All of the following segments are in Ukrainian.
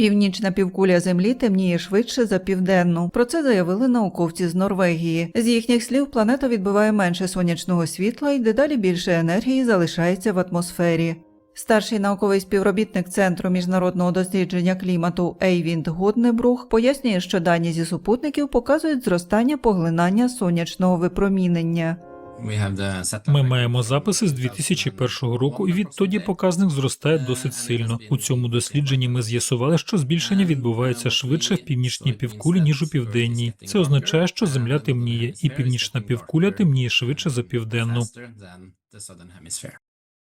Північна півкуля Землі темніє швидше за південну. Про це заявили науковці з Норвегії. З їхніх слів, планета відбиває менше сонячного світла і дедалі більше енергії залишається в атмосфері. Старший науковий співробітник Центру міжнародного дослідження клімату Ейвінд Годнебрух пояснює, що дані зі супутників показують зростання поглинання сонячного випромінення. Ми маємо записи з 2001 року, і відтоді показник зростає досить сильно. У цьому дослідженні ми з'ясували, що збільшення відбувається швидше в північній півкулі ніж у південній. Це означає, що земля темніє, і північна півкуля темніє швидше за південну.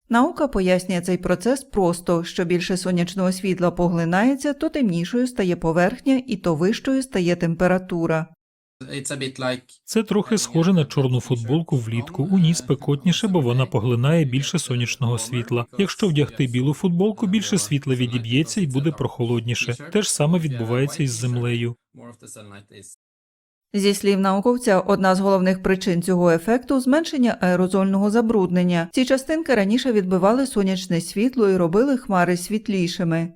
Наука пояснює цей процес просто: що більше сонячного світла поглинається, то темнішою стає поверхня і то вищою стає температура. Це трохи схоже на чорну футболку влітку. У ній спекотніше, бо вона поглинає більше сонячного світла. Якщо вдягти білу футболку, більше світла відіб'ється і буде прохолодніше. Те ж саме відбувається із землею. Зі слів науковця, одна з головних причин цього ефекту зменшення аерозольного забруднення. Ці частинки раніше відбивали сонячне світло і робили хмари світлішими.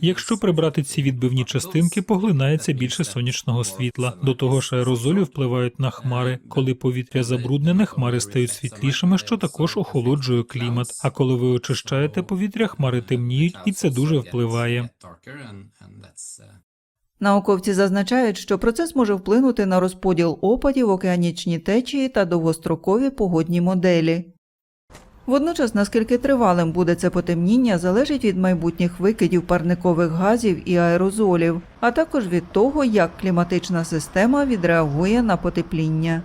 Якщо прибрати ці відбивні частинки, поглинається більше сонячного світла. До того ж, аерозолі впливають на хмари. Коли повітря забруднене, хмари стають світлішими, що також охолоджує клімат. А коли ви очищаєте повітря, хмари темніють, і це дуже впливає. Науковці зазначають, що процес може вплинути на розподіл опадів, океанічні течії та довгострокові погодні моделі. Водночас, наскільки тривалим буде це потемніння, залежить від майбутніх викидів парникових газів і аерозолів, а також від того, як кліматична система відреагує на потепління.